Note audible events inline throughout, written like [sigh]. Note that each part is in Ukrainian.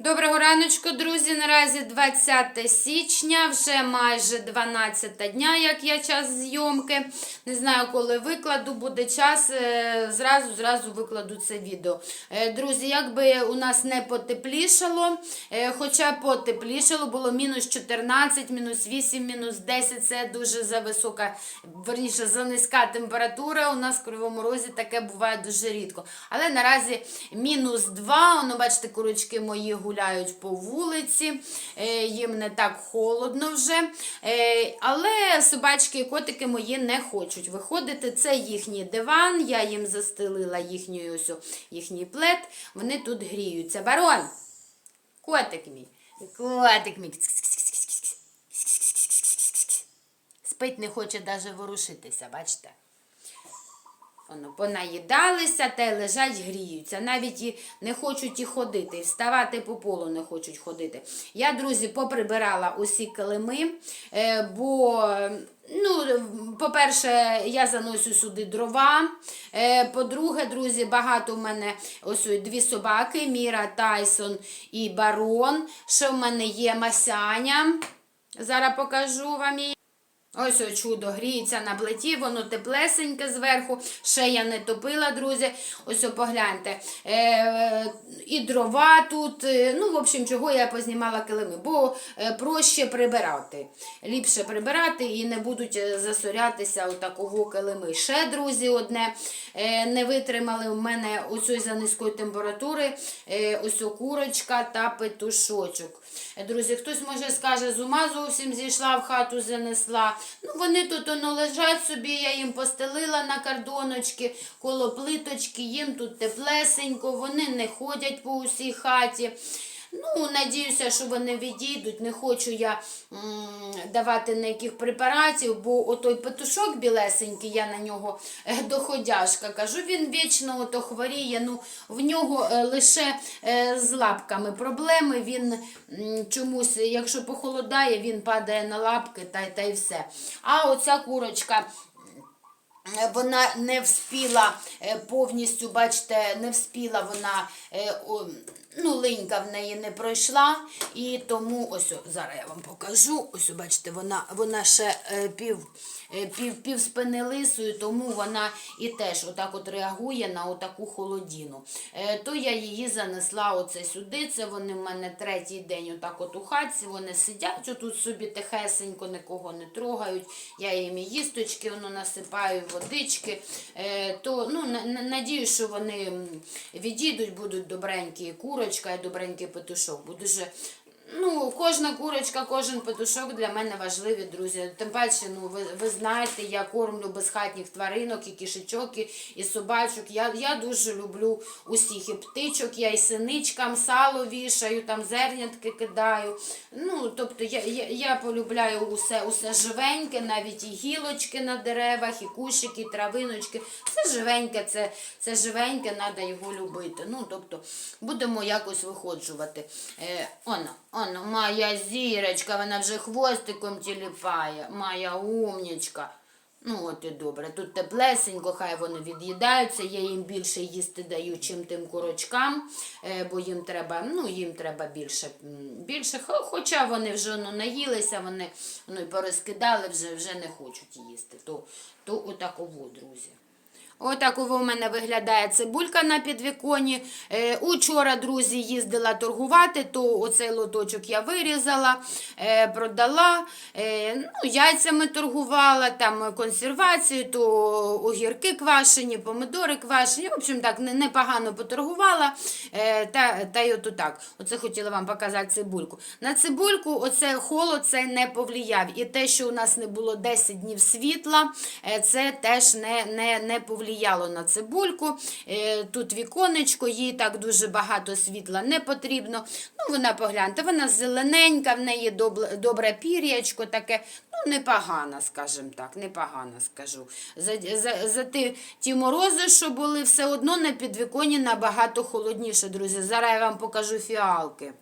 Доброго раночку, друзі. Наразі 20 січня, вже майже 12 дня, як я час зйомки. Не знаю, коли викладу, буде час. е, Зразу зразу викладу це відео. Е, Друзі, якби у нас не потеплішало, е, хоча потеплішало, було мінус 14, мінус 8, мінус 10. Це дуже зависока, верніше, за низька температура. У нас в Кривому Розі таке буває дуже рідко. Але наразі мінус 2. Воно, бачите, курочки мої гуляють по вулиці, е, їм не так холодно вже. Е, Але собачки і котики мої не хочуть виходити. Це їхній диван, я їм застелила їхній, ось, їхній плед. Вони тут гріються. Барон! Котик мій. Котик мій. Спить не хоче навіть ворушитися, бачите? Воно понаїдалися та й лежать, гріються. Навіть і не хочуть і ходити, і вставати по полу не хочуть ходити. Я, друзі, поприбирала усі килими, е, бо, ну, по-перше, я заносю сюди дрова. Е, По-друге, друзі, багато в мене ось дві собаки: Міра, Тайсон і Барон. Ще в мене є Масяня. Зараз покажу вам її. Ось чудо гріється на плиті, воно теплесеньке зверху. Ще я не топила, друзі. Ось о, погляньте. Е, і дрова тут. е, Ну, в общем, чого я познімала килими, бо е, проще прибирати. Ліпше прибирати і не будуть е, засорятися отакого килими. Ще, друзі, одне е, не витримали в мене оцю за низької температури. Е, ось курочка та петушочок. Е, Друзі, хтось може скаже, з ума зовсім зійшла в хату, занесла. Ну, вони тут воно лежать собі, я їм постелила на кардоночки, коло плиточки, їм тут теплесенько, вони не ходять по усій хаті. Ну, надіюся, що вони відійдуть. Не хочу я м, давати ніяких препаратів, бо отой петушок білесенький, я на нього е, доходяшка кажу, він вічно ото хворіє. Ну, в нього е, лише е, з лапками проблеми. Він м, чомусь, якщо похолодає, він падає на лапки та, та й все. А оця курочка. Е, Вона не вспіла е, повністю, бачите, не вспіла вона, ну, линька в неї не пройшла. І тому, ось, зараз я вам покажу. Ось, бачите, вона, вона ще е, пів, е, пів, пів спини лисою, тому вона і теж отак от реагує на отаку холодіну. Е, То я її занесла оце сюди. Це вони в мене третій день отак от у хатці. Вони сидять отут собі тихесенько, нікого не трогають. Я їм і їсточки воно насипаю, водички. То ну, на- на- що вони відійдуть, будуть добренькі і курочка, і добренький петушок. Буде же Ну, кожна курочка, кожен петушок для мене важливі, друзі. Тим паче, ну ви, ви знаєте, я кормлю безхатніх тваринок, і кішечок, і, і собачок. Я, я дуже люблю усіх і птичок, я і синичкам сало вішаю, там зернятки кидаю. Ну, тобто я, я, я полюбляю усе, усе живеньке, навіть і гілочки на деревах, і кущики, і травиночки. Це живеньке, це, це живеньке, треба його любити. Ну, тобто, будемо якось виходжувати. Е, оно, оно, моя зірочка, вона вже хвостиком тіліпає, моя умнічка. Ну, от і добре. Тут теплесенько, хай вони від'їдаються. Я їм більше їсти даю, чим тим курочкам, е, бо їм треба, ну, їм треба більше. більше. Хоча вони вже ну, наїлися, вони ну, порозкидали, вже, вже не хочуть їсти. То, то отаково, друзі. Отак у мене виглядає цибулька на підвіконі. Е, учора, друзі, їздила торгувати, то оцей лоточок я вирізала, е, продала. Е, ну, яйцями торгувала, там консервацію, то огірки квашені, помидори квашені. В общем, так, непогано поторгувала. Та, та й ото так. Оце хотіла вам показати цибульку. На цибульку оце холод цей не повлияв. І те, що у нас не було 10 днів світла, це теж не, не, не повлияло на цибульку. Е, Тут віконечко, їй так дуже багато світла не потрібно. Ну, вона погляньте, вона зелененька, в неї добре, пір'ячко таке, ну, непогана, скажімо так, непогана, скажу. За, за, за ті, ті морози, що були, все одно на підвіконі набагато холодніше, друзі. Зараз я вам покажу фіалки.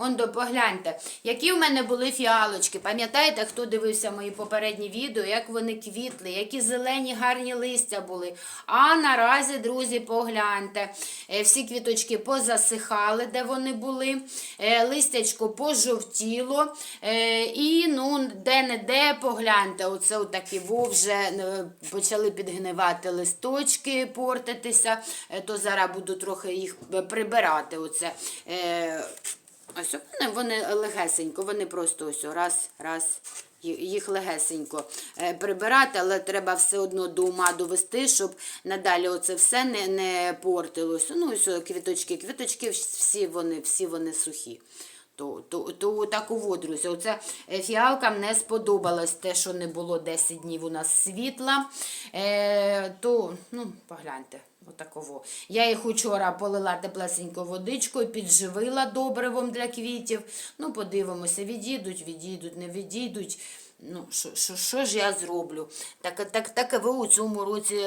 Он до погляньте, які в мене були фіалочки. Пам'ятаєте, хто дивився мої попередні відео, як вони квітли, які зелені гарні листя були. А наразі, друзі, погляньте, е, всі квіточки позасихали, де вони були, е, листячко пожовтіло. е, І ну, де-не-де, погляньте, оце отакі вже почали підгнивати листочки, портитися, то зараз буду трохи їх прибирати. Оце. Ось вони, вони легесенько, вони просто ось раз, раз. Їх легесенько е, прибирати, але треба все одно до ума довести, щоб надалі оце все не, не портилося. Ну, ось квіточки, квіточки всі вони, всі вони сухі. То, то, то таково, друзі, оце фіалкам не сподобалось те, що не було 10 днів у нас світла. Е, то, ну, погляньте, отаково. Я їх учора полила теплесенько водичкою, підживила добривом для квітів. Ну, подивимося, відійдуть, відійдуть, не відійдуть. Ну, що, що, що ж я зроблю? Так, так, таке у цьому році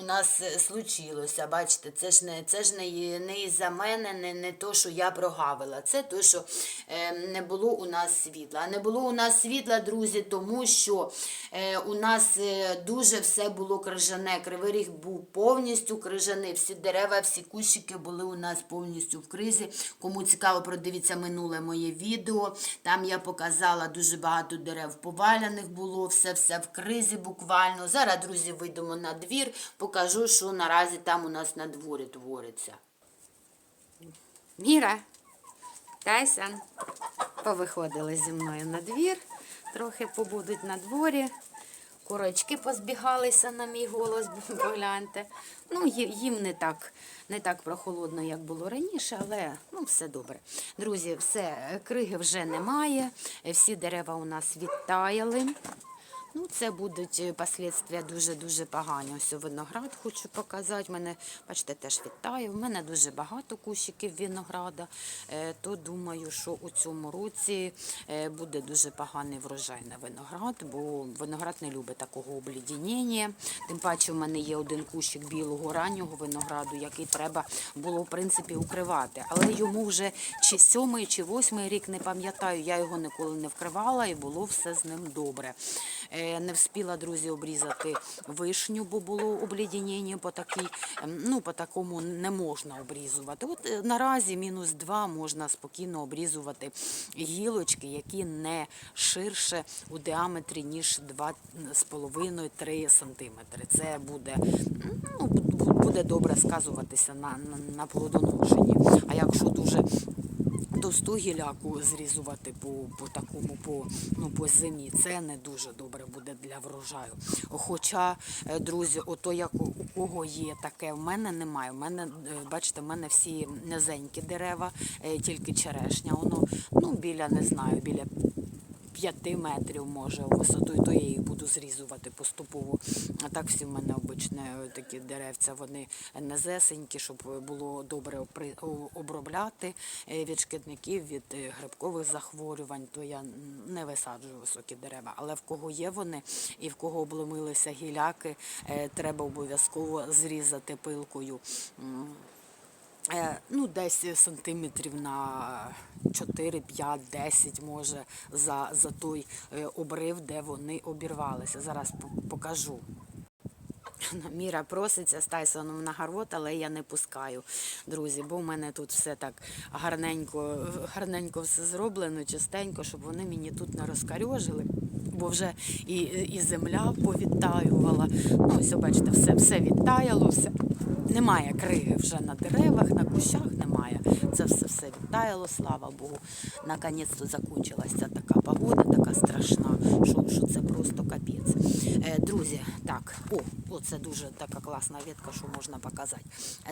у нас е, случилося. Бачите, це ж не, це ж не, не із-за мене, не, не то, що я прогавила. Це то, що е, не було у нас світла. Не було у нас світла, друзі, тому що е, у нас е, дуже все було крижане. Кривий ріг був повністю крижаний. Всі дерева, всі кущики були у нас повністю в кризі. Кому цікаво, продивіться минуле моє відео. Там я показала дуже багато дерев поваляних було, все-все в кризі буквально. Зараз, друзі, вийдемо на двір, покажу, що наразі там у нас на дворі твориться. Міра, Тайсон, повиходили зі мною на двір, трохи побудуть на дворі. Курочки позбігалися на мій голос, погляньте. Ну, їм не так, не так прохолодно, як було раніше, але ну, все добре. Друзі, все, криги вже немає, всі дерева у нас відтаяли. Ну, це будуть е, последствия дуже-дуже погані. Ось виноград хочу показати. Мене, бачите, теж відтає. У мене дуже багато кущиків винограда. Е, То думаю, що у цьому році е, буде дуже поганий врожай на виноград, бо виноград не любить такого облідінення. Тим паче, у мене є один кущик білого раннього винограду, який треба було в принципі укривати. Але йому вже чи сьомий, чи восьмий рік не пам'ятаю. Я його ніколи не вкривала і було все з ним добре. Е, Не вспіла, друзі, обрізати вишню, бо було облідінення по такій, ем, ну, по такому не можна обрізувати. От е, наразі мінус 2 можна спокійно обрізувати гілочки, які не ширше у діаметрі, ніж 2,5-3 см. Це буде, ну, буде добре сказуватися на, на, на плодоношенні. А якщо дуже товсту гіляку зрізувати по, по такому по, ну, по зимі. Це не дуже добре буде для врожаю. Хоча, е, друзі, ото як у у кого є таке, в мене немає. У мене, е, бачите, в мене всі низенькі дерева, е, тільки черешня. Воно ну, біля, не знаю, біля 5 метрів може висотою, то я їх буду зрізувати поступово. А так всі в мене обичне такі деревця, вони незесенькі, щоб було добре обробляти е, від шкідників, від е, грибкових захворювань, то я не висаджую високі дерева. Але в кого є вони і в кого обломилися гіляки, е, треба обов'язково зрізати пилкою. Е, Ну, десь сантиметрів на 4, 5, 10 може за, за той е, обрив, де вони обірвалися. Зараз покажу. Міра проситься з Тайсоном на город, але я не пускаю, друзі, бо в мене тут все так гарненько, гарненько все зроблено, чистенько, щоб вони мені тут не розкарьожили, бо вже і, і земля повідтаювала. Ну, ось, бачите, все, все відтаяло, все. Немає криги вже на деревах, на кущах немає. Це все все відтаяло, слава Богу. Наконець-то закінчилася така погода, така страшна, що, що це просто капець. Е, друзі, так, о, це дуже така класна ветка, що можна показати.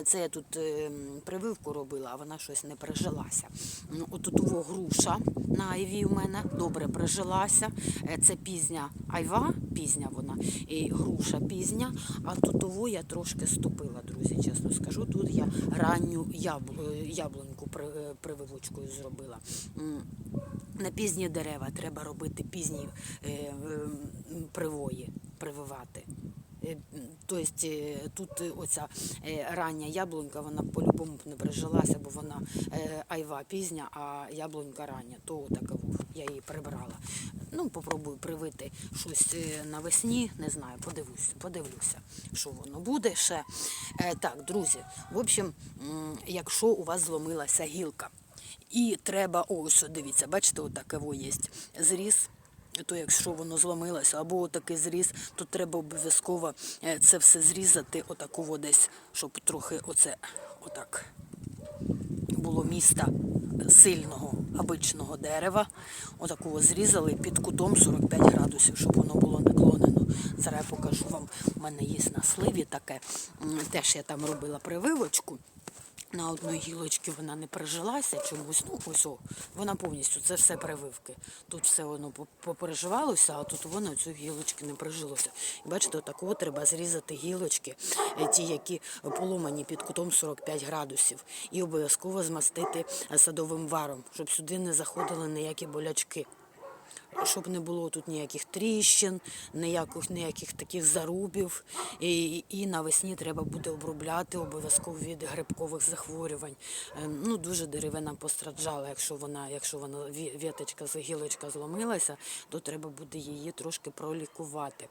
Це я тут е, прививку робила, а вона щось не прижилася. Ну, Отут груша на айві у мене добре прижилася. Е, Це пізня айва, пізня вона, і груша пізня, а тут уво я трошки ступила, друзі, чесно скажу. Тут я ранню е, яблуньку е, прививочкою зробила. На пізні дерева треба робити пізні е, привої, прививати. Тобто тут оця рання яблунька, вона по-любому б не прижилася, бо вона айва пізня, а яблунька рання, то такову я її прибрала. Ну, попробую привити щось е, навесні, не знаю, подивлюся, подивлюся, що воно буде ще. Е, Так, друзі, в общем, якщо у вас зломилася гілка, і треба, ось, дивіться, бачите, отаково є зріз то якщо воно зломилося, або такий зріз, то треба обов'язково е, це все зрізати отаково десь, щоб трохи оце отак було міста сильного обичного дерева. Отакого зрізали під кутом 45 градусів, щоб воно було наклонено. Зараз я покажу вам, у мене є на сливі таке. Теж я там робила прививочку. На одній гілочці вона не прижилася чомусь. Ну, ось о, вона повністю, це все прививки. Тут все воно по- попереживалося, а тут воно цю гілочки не прижилося. І бачите, отакого треба зрізати гілочки, е, ті, які поломані під кутом 45 градусів. І обов'язково змастити е, садовим варом, щоб сюди не заходили ніякі болячки щоб не було тут ніяких тріщин, ніяких, ніяких таких зарубів. І, і навесні треба буде обробляти обов'язково від грибкових захворювань. Ем, Ну, дуже деревина постраждала. Якщо вона, якщо вона ві- віточка, гілочка зломилася, то треба буде її трошки пролікувати.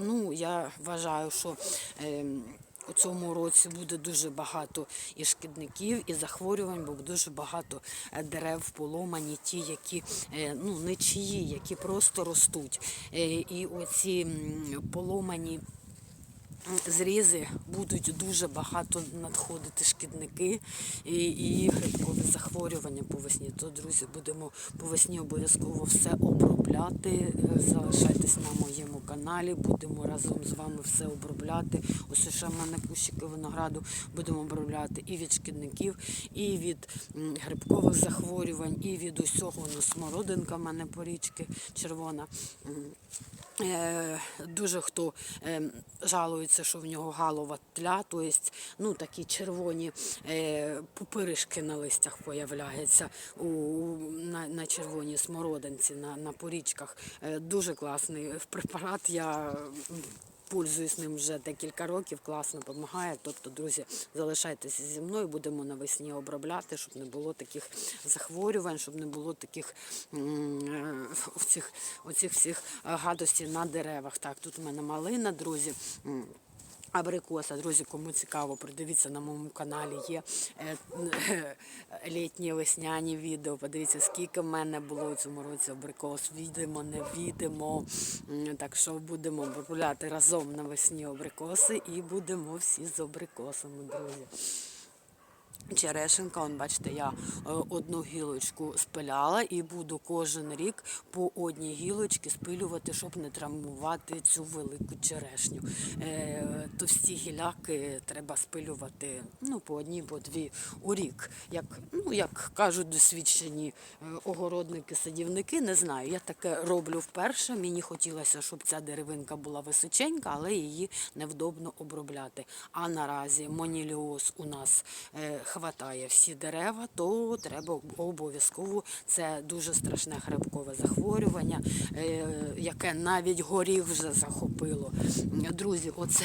Ну, я вважаю, що ем, у цьому році буде дуже багато і шкідників, і захворювань, бо дуже багато е, дерев поломані, ті, які е, ну, не чиї, які просто ростуть. Е, І оці поломані зрізи будуть дуже багато надходити шкідники і, і грибкові захворювання по весні. То, друзі, будемо по весні обов'язково все обробляти. Залишайтесь на моєму каналі, будемо разом з вами все обробляти. Ось ще в мене кущики винограду будемо обробляти і від шкідників, і від грибкових захворювань, і від усього. Ну, смородинка в мене порічки червона. Е, дуже хто е, жалується, що в нього галова тля, тобто ну, такі червоні е, пупиришки на листях появляються у, на, на червоній смородинці, на, на порічках. Е, дуже класний препарат. Я Пользуюсь ним вже декілька років, класно допомагає. Тобто, друзі, залишайтеся зі мною, будемо навесні обробляти, щоб не було таких захворювань, щоб не було таких е, оцих, оцих всіх гадостей на деревах. Так, тут у мене малина, друзі. Абрикоса, друзі, кому цікаво, придивіться на моєму каналі. Є е, [laughs] літні весняні відео. Подивіться, скільки в мене було у цьому році абрикос. Відемо, не відемо. Так що будемо гуляти разом навесні абрикоси і будемо всі з абрикосами, друзі. Черешенка, он, бачите, я е, одну гілочку спиляла і буду кожен рік по одній гілочці спилювати, щоб не травмувати цю велику черешню. Е, Товсті гіляки треба спилювати ну, по одній, по дві у рік. Як, ну, як кажуть досвідчені е, огородники, садівники, не знаю. Я таке роблю вперше. Мені хотілося, щоб ця деревинка була височенька, але її невдобно обробляти. А наразі моніліоз у нас хватає всі дерева, то треба обов'язково. Це дуже страшне грибкове захворювання, е, яке навіть горіх вже захопило. Друзі, оце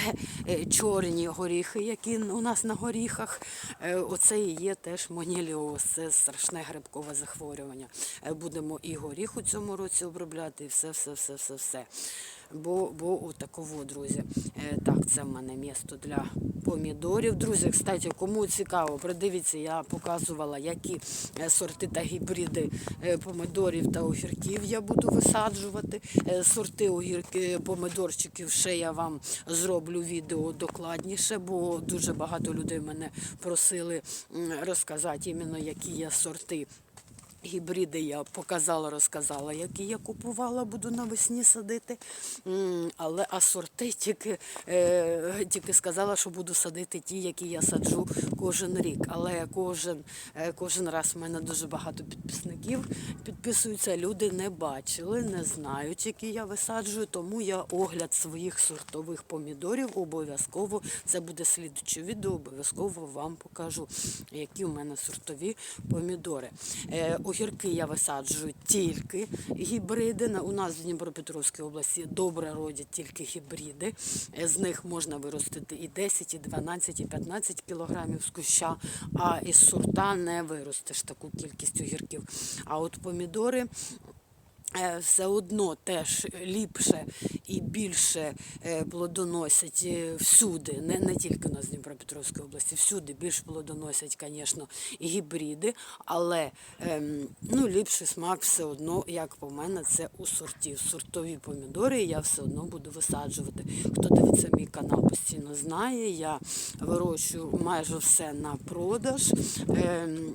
е, чорні горіхи, які у нас на горіхах. е, Оце і є теж моніліоз. Це страшне грибкове захворювання. Будемо і горіх у цьому році обробляти, і все, все, все, все, все. Бо, бо отаково, друзі. Е, Так, це в мене місто для помідорів. Друзі, кстати, кому цікаво, придивіться, я показувала, які е, сорти та гібриди е, помідорів та огірків я буду висаджувати. Сорти огірки, помідорчиків ще я вам зроблю відео докладніше, бо дуже багато людей мене просили розказати іменно, які є сорти. Гібриди я показала, розказала, які я купувала, буду навесні садити. Але а сорти тільки, е, тільки сказала, що буду садити ті, які я саджу кожен рік. Але кожен, е, кожен раз в мене дуже багато підписників підписуються. Люди не бачили, не знають, які я висаджую, тому я огляд своїх сортових помідорів обов'язково. Це буде слідуче відео, обов'язково вам покажу, які у мене сортові помідори. Огірки я висаджую тільки гібриди. У нас в Дніпропетровській області добре родять тільки гібриди. Е, З них можна виростити і 10, і 12, і 15 кілограмів з куща, а із сорта не виростеш таку кількість огірків. А от помідори все одно теж ліпше і більше е, плодоносять е, всюди, не, не тільки у нас в Дніпропетровській області, всюди більш плодоносять, звісно, гібриди, але ем, ну, ліпший смак все одно, як по мене, це у сортів. Сортові помідори я все одно буду висаджувати. Хто дивиться мій канал, постійно знає. Я вирощую майже все на продаж. Ем,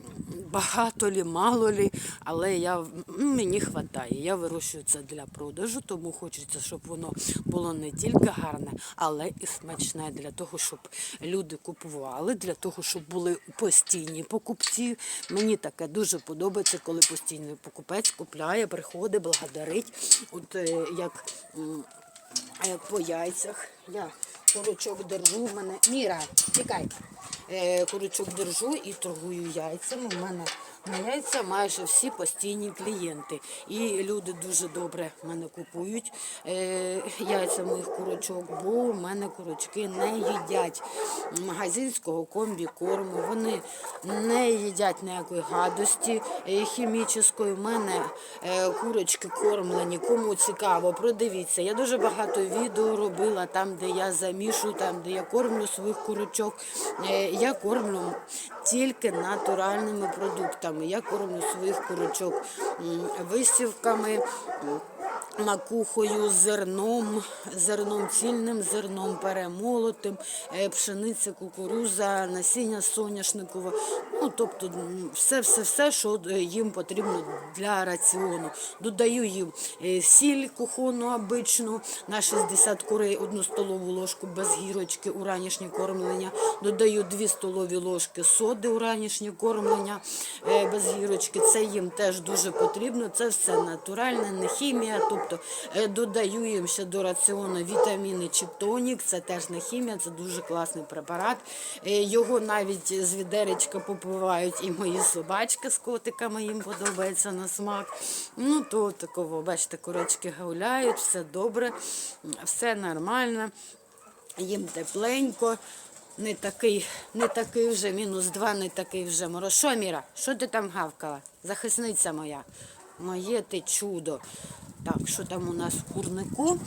багато лі, мало лі, але я, мені вистачає. Я вирощую це для продажу, тому хочеться, щоб воно було не тільки гарне, але і смачне для того, щоб люди купували, для того, щоб були постійні покупці. Мені таке дуже подобається, коли постійний покупець купляє, приходить, благодарить. От е, як е, по яйцях. Я курочок держу, в мене Міра, тікай. Е, курочок держу і торгую яйцями. У мене яйця майже всі постійні клієнти. І люди дуже добре мене купують е, яйця моїх курочок, бо в мене курочки не їдять магазинського комбікорму. Вони не їдять ніякої гадості е, хімічної. У мене е, курочки кормлені. Кому цікаво, продивіться. Я дуже багато відео робила там, де я замішую, там, де я кормлю своїх курочок. Я кормлю тільки натуральними продуктами. Я кормлю своїх курочок висівками. Макухою, зерном, зерном цільним, зерном перемолотим, е, пшениця, кукуруза, насіння соняшникове. Ну, тобто все, все, все, що е, їм потрібно для раціону. Додаю їм е, сіль кухонну обичну на 60 курей, одну столову ложку без гірочки у ранішнє кормлення. Додаю 2 столові ложки соди у ранішнє кормлення е, без гірочки. Це їм теж дуже потрібно. Це все натуральне, не хімія. Тобто додаю їм ще до раціону вітаміни Чіптонік. Це теж не хімія, це дуже класний препарат. Його навіть з відеречка попивають і мої собачки з котиками, їм подобається на смак. Ну, то такого, бачите, курочки гуляють, все добре, все нормально, їм тепленько. Не такий, не такий вже мінус два, не такий вже мороз. Що, Міра, що ти там гавкала? Захисниця моя. Моє ти чудо. Так, що там у нас в курнику?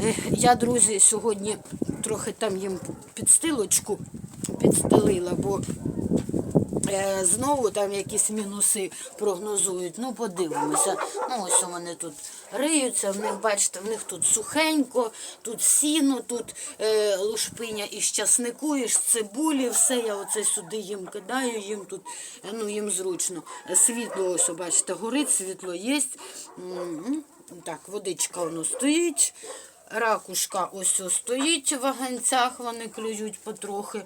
Е, Я, друзі, сьогодні трохи там їм підстилочку підстелила, бо знову там якісь мінуси прогнозують. Ну, подивимося. Ну, ось вони тут риються, в них, бачите, в них тут сухенько, тут сіно, тут е, лушпиня із часнику, із цибулі, все я оце сюди їм кидаю, їм тут, е, ну, їм зручно. Е, Світло, ось, бачите, горить, світло є. Так, водичка воно стоїть. Ракушка ось стоїть в ваганцях, вони клюють потрохи.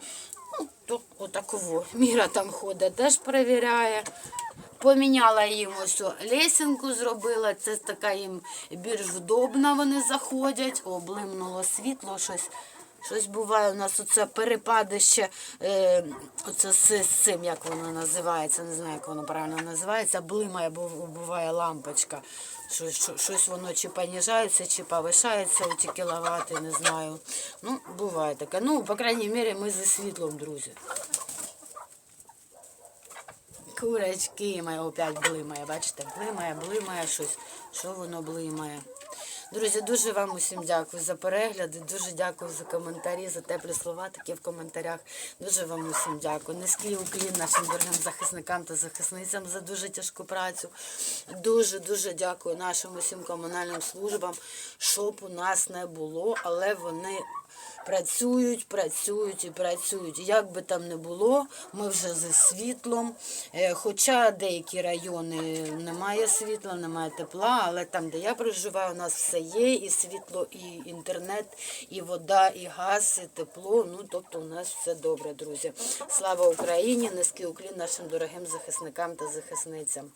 Ну, то отаково. Міра там ходить, теж перевіряє. Поміняла їм ось о, лесенку зробила, це така їм більш вдобна, вони заходять. О, блимнуло світло, щось. Щось буває у нас оце перепадище, е, оце з, з цим, як воно називається, не знаю, як воно правильно називається, блимає, буває лампочка. Щось, що- щось воно чи поніжається, чи повишається, оті кіловати, не знаю. Ну, буває таке. Ну, по крайній мірі, ми зі світлом, друзі. Курочки моє опять блимає, бачите, блимає, блимає щось. Що воно блимає? Друзі, дуже вам усім дякую за перегляди, дуже дякую за коментарі, за теплі слова такі в коментарях. Дуже вам усім дякую. Низький уклін нашим дорогим захисникам та захисницям за дуже тяжку працю. Дуже дуже дякую нашим усім комунальним службам, щоб у нас не було, але вони працюють, працюють і працюють. Як би там не було, ми вже зі світлом. Е, Хоча деякі райони немає світла, немає тепла, але там, де я проживаю, у нас все є, і світло, і інтернет, і вода, і газ, і тепло. Ну, тобто у нас все добре, друзі. Слава Україні! Низький уклін нашим дорогим захисникам та захисницям.